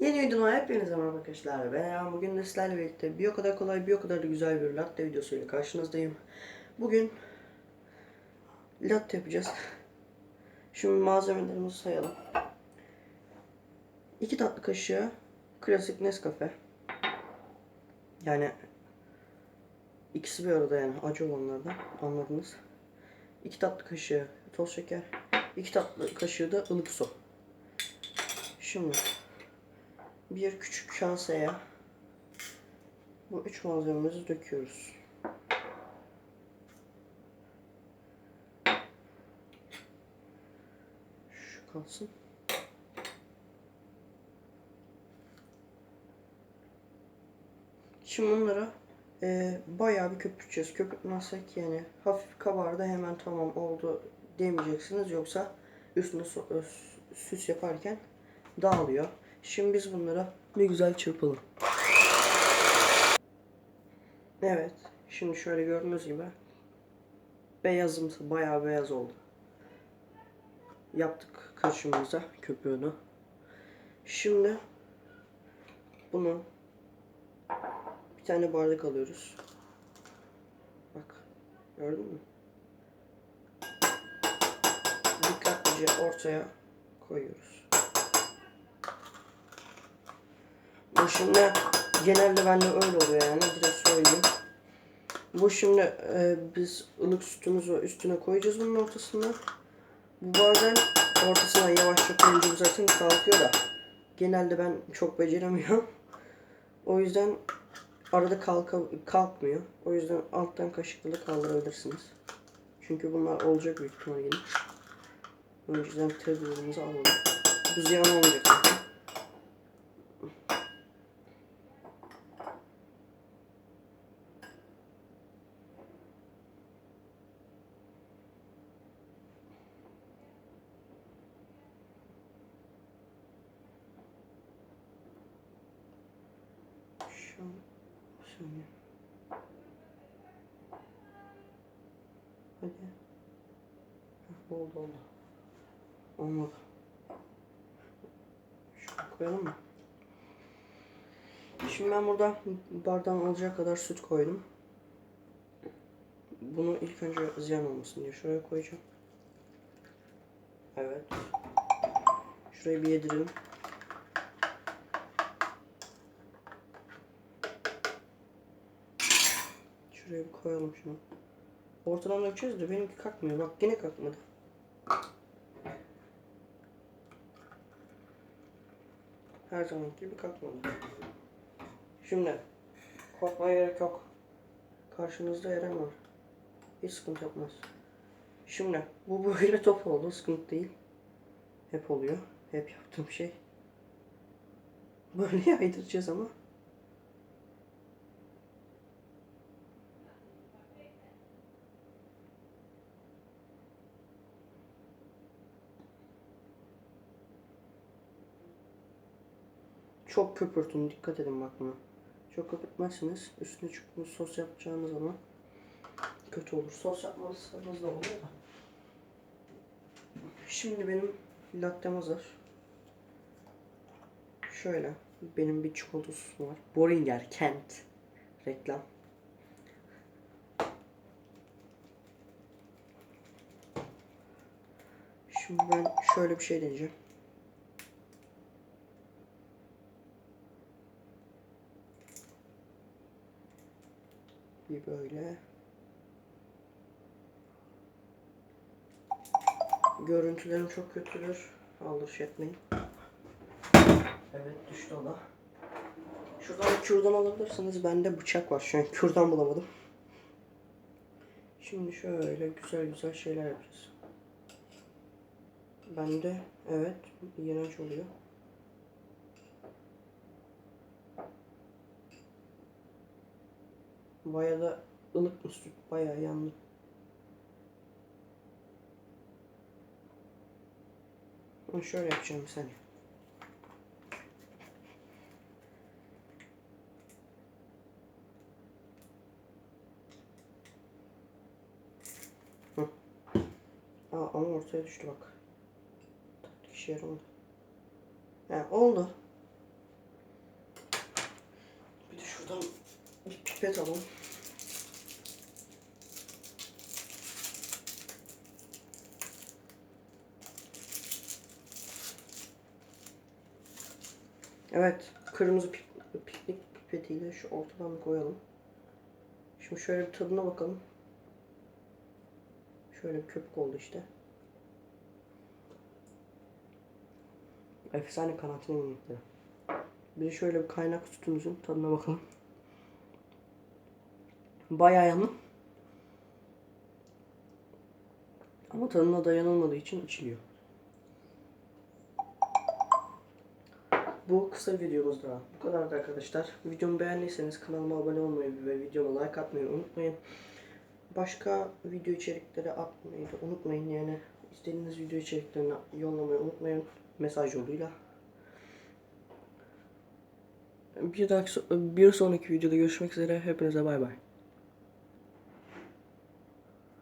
Yeni videodan hepinize merhaba arkadaşlar. Ben Eren. Bugün de sizlerle birlikte bir o kadar kolay bir o kadar da güzel bir latte videosuyla karşınızdayım. Bugün latte yapacağız. Şimdi malzemelerimizi sayalım. 2 tatlı kaşığı klasik Nescafe. Yani ikisi bir arada yani acı olanlardan anladınız. 2 tatlı kaşığı toz şeker. 2 tatlı kaşığı da ılık su. Şimdi bir küçük kaseye bu üç malzememizi döküyoruz. Şu kalsın. Şimdi bunları e, bayağı bir köpürteceğiz. Köpürtmezsek yani hafif kabardı hemen tamam oldu demeyeceksiniz. Yoksa üstüne ö- süs yaparken dağılıyor. Şimdi biz bunları bir güzel çırpalım. Evet. Şimdi şöyle gördüğünüz gibi beyazımsı bayağı beyaz oldu. Yaptık kaşığımıza köpüğünü. Şimdi bunu bir tane bardak alıyoruz. Bak. Gördün mü? Dikkatlice ortaya koyuyoruz. Bu şimdi genelde bende öyle oluyor yani direkt söyleyeyim. Bu şimdi e, biz ılık sütümüzü üstüne koyacağız bunun ortasına. Bu bazen ortasına yavaşça koyunca zaten kalkıyor da. Genelde ben çok beceremiyorum. O yüzden arada kalka, kalkmıyor. O yüzden alttan kaşıkla da kaldırabilirsiniz. Çünkü bunlar olacak büyük ihtimal yine. Yüzden tedbirimizi alalım. Bu ziyan olmayacak zaten. Şu an bir. Hadi. Heh, oldu oldu. Olmadı. Şunu koyalım mı? Şimdi ben burada bardağın alacağı kadar süt koydum. Bunu ilk önce ziyan olmasın diye şuraya koyacağım. Evet. Şurayı bir yedirelim. Şuraya bir koyalım şunu. Ortadan dökeceğiz de benimki kalkmıyor. Bak yine kalkmadı. Her zamanki gibi kalkmadı. Şimdi korkmaya gerek yok. Karşınızda Eren var. Hiç sıkıntı yapmaz. Şimdi bu böyle top oldu. Sıkıntı değil. Hep oluyor. Hep yaptığım şey. Böyle yaydıracağız ama. Çok köpürtün. Dikkat edin bak buna. Çok köpürtmezseniz üstüne çubuğunu sos yapacağınız zaman kötü olur. Sos yapmanız da oluyor da. Şimdi benim lattem hazır. Şöyle benim bir çikolata sosum var. Boringer Kent reklam. Şimdi ben şöyle bir şey deneyeceğim. Bir böyle. Görüntülerim çok kötüdür. Aldırış etmeyin. Evet düştü o da. Şuradan kürdan alabilirsiniz. Bende bıçak var şu an. Kürdan bulamadım. Şimdi şöyle güzel güzel şeyler yapacağız. Bende evet iğrenç oluyor. Bayağı da ılık süt? Bayağı yandı. Ama şöyle yapacağım bir saniye. Aa, ama ortaya düştü bak. Tatlı işe yaramadı. Yani oldu. Pipet alalım. Evet, kırmızı pik- piknik pipetiyle şu ortadan koyalım. Şimdi şöyle bir tadına bakalım. Şöyle bir köpük oldu işte. Efsane karantina yemekleri. Bir de şöyle bir kaynak sütümüzün tadına bakalım. Bayağı yanlı. Ama tadına dayanılmadığı için içiliyor. Bu kısa videomuz da bu kadardı arkadaşlar. Videomu beğendiyseniz kanalıma abone olmayı ve videoma like atmayı unutmayın. Başka video içerikleri atmayı da unutmayın yani. istediğiniz video içeriklerini yollamayı unutmayın mesaj yoluyla. Bir dahaki bir sonraki videoda görüşmek üzere. Hepinize bay bay.